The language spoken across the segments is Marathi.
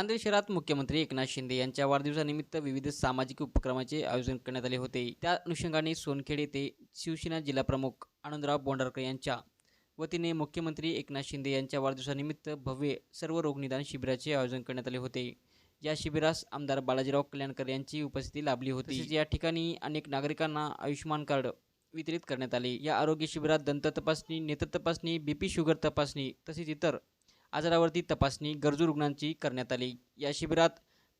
नांदेड शहरात मुख्यमंत्री एकनाथ शिंदे यांच्या वाढदिवसानिमित्त विविध सामाजिक उपक्रमाचे आयोजन करण्यात आले होते. त्या अनुषंगाने सोनखेड येथे शिवसेना जिल्हाप्रमुख आनंदराव बोंडारकर यांच्या वतीने मुख्यमंत्री एकनाथ शिंदे यांच्या वाढदिवसानिमित्त भव्य सर्व रोगनिदान शिबिराचे आयोजन करण्यात आले होते. या शिबिरास आमदार बालाजीराव कल्याणकर यांची उपस्थिती लाभली होती. या ठिकाणी अनेक नागरिकांना आयुष्यमान कार्ड वितरित करण्यात आले. या आरोग्य शिबिरात दंत तपासणी नेत्र तपासणी बीपी शुगर तपासणी तसेच इतर आजारावरती तपासणी गरजू रुग्णांची करण्यात आली. या शिबिरात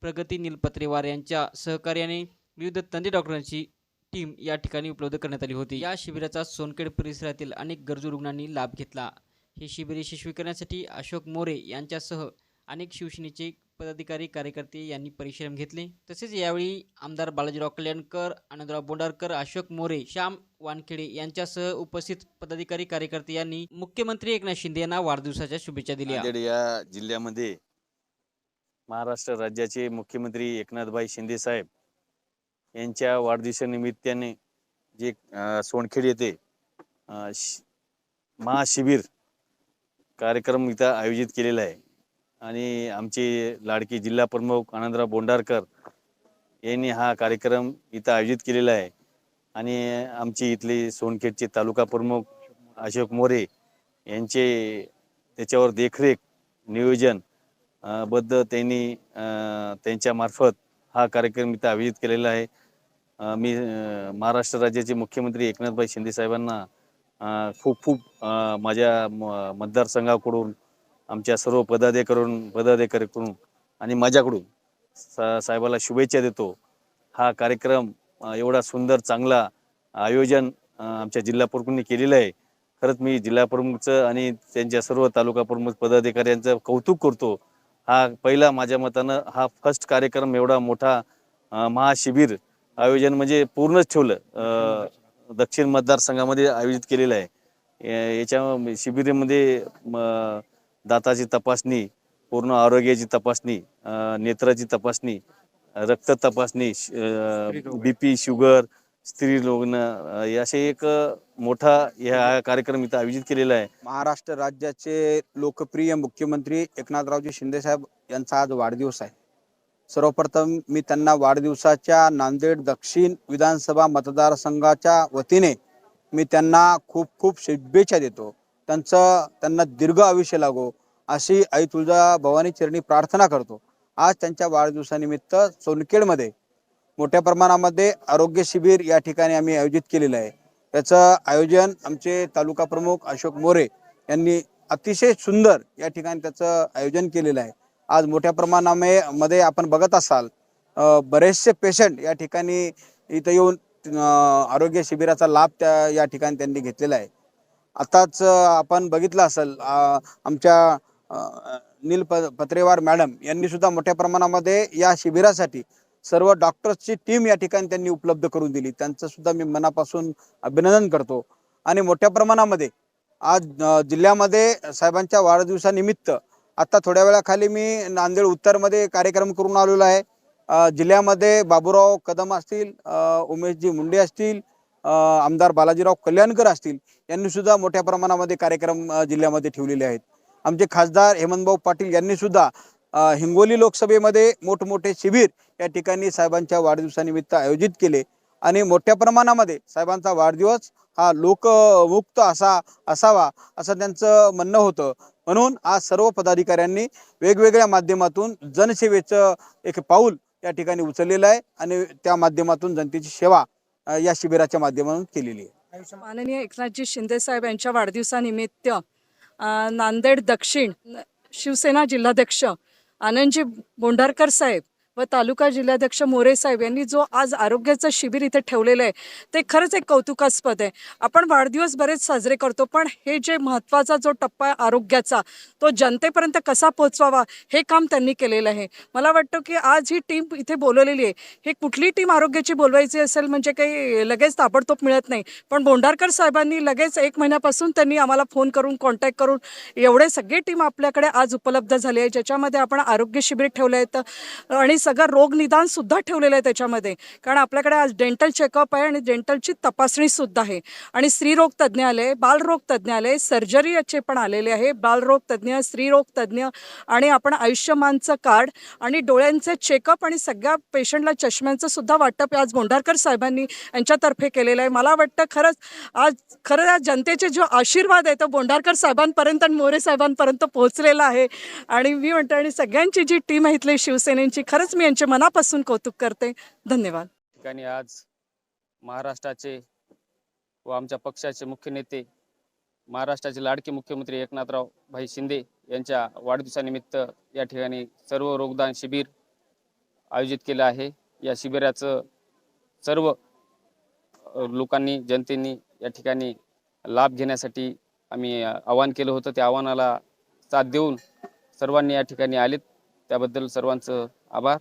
प्रगती नीलपत्रेवार यांच्या सहकार्याने विविध तंदे डॉक्टरांची टीम या ठिकाणी उपलब्ध करण्यात आली होती. या शिबिराचा सोनखेड परिसरातील अनेक गरजू रुग्णांनी लाभ घेतला. हे शिबिर यशस्वी करण्यासाठी अशोक मोरे यांच्यासह अनेक शिवसेनेचे पदाधिकारी कार्यकर्ते यांनी परिश्रम घेतले. तसेच यावेळी आमदार बालाजीराव कल्याणकर आनंदराव बोंडारकर अशोक मोरे श्याम वानखेडे यांच्यासह उपस्थित पदाधिकारी कार्यकर्ते यांनी मुख्यमंत्री एकनाथ शिंदे यांना वाढदिवसाच्या शुभेच्छा दिल्या. नांदेड या जिल्ह्यामध्ये महाराष्ट्र राज्याचे मुख्यमंत्री एकनाथभाई शिंदे साहेब यांच्या वाढदिवसानिमित्ताने जे अं, सोनखेड येथे अं, शि- महाशिबिर कार्यक्रम इथं आयोजित केलेला आहे. आणि आमचे लाडके जिल्हा प्रमुख आनंदराव बोंडारकर यांनी हा कार्यक्रम इथं आयोजित केलेला आहे. आणि आमची इथले सोनखेडचे तालुका प्रमुख अशोक मोरे यांचे त्याच्यावर देखरेख नियोजन बद्ध त्यांनी त्यांच्यामार्फत हा कार्यक्रम इथं आयोजित केलेला आहे. मी महाराष्ट्र राज्याचे मुख्यमंत्री एकनाथभाई शिंदे साहेबांना खूप खूप माझ्या म- मतदारसंघाकडून आमच्या सर्व पदाधिकाऱ्यांकडून पदाधिकाऱ्याकडून आणि माझ्याकडून सा साहेबाला शुभेच्छा देतो. हा कार्यक्रम एवढा सुंदर चांगला आयोजन आमच्या जिल्हा प्रमुखांनी केलेलं आहे. खरंच मी जिल्हा प्रमुखचं आणि त्यांच्या सर्व तालुका प्रमुख पदाधिकाऱ्यांचं कौतुक करतो. हा पहिला माझ्या मतानं हा फर्स्ट कार्यक्रम एवढा मोठा महाशिबिर आयोजन म्हणजे पूर्णच ठेवलं. दक्षिण मतदारसंघामध्ये आयोजित केलेलं आहे. याच्या शिबिरामध्ये दाताची तपासणी पूर्ण आरोग्याची तपासणी नेत्राची तपासणी रक्त तपासणी बी पी शुगर स्त्री लग्न असे एक मोठा ह्या कार्यक्रम इथं आयोजित केलेला आहे. महाराष्ट्र राज्याचे लोकप्रिय मुख्यमंत्री एकनाथरावजी शिंदे साहेब यांचा आज वाढदिवस आहे. सर्वप्रथम मी त्यांना वाढदिवसाच्या नांदेड दक्षिण विधानसभा मतदारसंघाच्या वतीने मी त्यांना खूप खूप शुभेच्छा देतो. त्यांचं त्यांना दीर्घ आयुष्य लागो अशी आई तुळजा भवानी चरणी प्रार्थना करतो. आज त्यांच्या वाढदिवसानिमित्त सोनखेडमध्ये मोठ्या प्रमाणामध्ये आरोग्य शिबिर या ठिकाणी आम्ही आयोजित केलेलं आहे. त्याचं आयोजन आमचे तालुका प्रमुख अशोक मोरे यांनी अतिशय सुंदर या ठिकाणी त्याचं आयोजन केलेलं आहे. आज मोठ्या प्रमाणामध्ये मध्ये आपण बघत असाल बरेचसे पेशंट या ठिकाणी इथं येऊन आरोग्य शिबिराचा लाभ त्या या ठिकाणी त्यांनी घेतलेला आहे. आताच आपण बघितलं असेल आमच्या नील प पत्रेवार मॅडम यांनी सुद्धा मोठ्या प्रमाणामध्ये या शिबिरासाठी सर्व डॉक्टर्सची टीम या ठिकाणी त्यांनी उपलब्ध करून दिली. त्यांचं सुद्धा मी मनापासून अभिनंदन करतो. आणि मोठ्या प्रमाणामध्ये आज जिल्ह्यामध्ये साहेबांच्या वाढदिवसानिमित्त आता थोड्या वेळाखाली मी नांदेड उत्तरमध्ये कार्यक्रम करून आलेलो आहे. जिल्ह्यामध्ये बाबूराव कदम असतील उमेशजी मुंडे असतील आमदार बालाजीराव कल्याणकर असतील यांनी सुद्धा मोठ्या प्रमाणामध्ये कार्यक्रम जिल्ह्यामध्ये ठेवलेले आहेत. आमचे खासदार हेमंतभाऊ पाटील यांनी सुद्धा हिंगोली लोकसभेमध्ये मोठमोठे शिबिर या ठिकाणी साहेबांच्या वाढदिवसानिमित्त आयोजित केले. आणि मोठ्या प्रमाणामध्ये साहेबांचा वाढदिवस हा लोकमुक्त असा असावा असं त्यांचं म्हणणं होतं. म्हणून आज सर्व पदाधिकाऱ्यांनी वेगवेगळ्या माध्यमातून जनसेवेचं एक पाऊल या ठिकाणी उचललेलं आहे. आणि त्या माध्यमातून जनतेची सेवा या शिबिराच्या माध्यमातून केलेली आहे. माननीय एकनाथजी शिंदे साहेब यांच्या वाढदिवसानिमित्त नांदेड दक्षिण शिवसेना जिल्हाध्यक्ष आनंदजी बोंडारकर साहेब व तालुका जिल्हाध्यक्ष मोरे साहेब यांनी जो आज आरोग्याचं शिबिर इथे ठेवलेलं आहे ते खरंच एक कौतुकास्पद आहे. आपण वाढदिवस बरेच साजरे करतो पण हे जे महत्त्वाचा जो टप्पा आहे आरोग्याचा तो जनतेपर्यंत कसा पोचवावा हे काम त्यांनी केलेलं आहे. मला वाटतं की आज ही टीम इथे बोलवलेली आहे. हे कुठली टीम आरोग्याची बोलवायची असेल म्हणजे काही लगेच ताबडतोब मिळत नाही. पण बोंडारकर साहेबांनी लगेच एक महिन्यापासून त्यांनी आम्हाला फोन करून कॉन्टॅक्ट करून एवढे सगळे टीम आपल्याकडे आज उपलब्ध झाले आहे ज्याच्यामध्ये आपण आरोग्य शिबिर ठेवलं आहे. तर आणि स सगळं रोग निदान सुद्धा ठेवलेलं आहे त्याच्यामध्ये. कारण आपल्याकडे आज डेंटल चेकअप आहे आणि डेंटलची तपासणी सुद्धा आहे. आणि स्त्रीरोग तज्ज्ञ आले बालरोग तज्ज्ञ आले सर्जरीचे पण आलेले आहे. बालरोग तज्ज्ञ स्त्रीरोग तज्ज्ञ आणि आपण आयुष्यमानचं कार्ड आणि डोळ्यांचे चेकअप आणि सगळ्या पेशंटला चष्म्यांचं सुद्धा वाटप आज बोंढारकर साहेबांनी यांच्यातर्फे केलेलं आहे. मला वाटतं खरंच आज खरं आज जनतेचे जो आशीर्वाद आहे तो बोंढारकर साहेबांपर्यंत आणि मोरे साहेबांपर्यंत पोहोचलेला आहे. आणि मी म्हणते आणि सगळ्यांची जी टीम आहे इथली शिवसेनेची खरंच मी यांचे मनापासून कौतुक करते. धन्यवाद. ठिकाणी आज महाराष्ट्राचे व आमच्या पक्षाचे मुख्य नेते महाराष्ट्राचे लाडके मुख्यमंत्री एकनाथराव भाई शिंदे यांच्या वाढदिवसानिमित्त या ठिकाणी सर्व रोगदान शिबिर आयोजित केलं आहे. या शिबिराचं सर्व लोकांनी जनतेनी या ठिकाणी लाभ घेण्यासाठी आम्ही आवाहन केलं होतं. त्या आव्हानाला साथ देऊन सर्वांनी या ठिकाणी आलेत. त्याबद्दल सर्वांचं আবার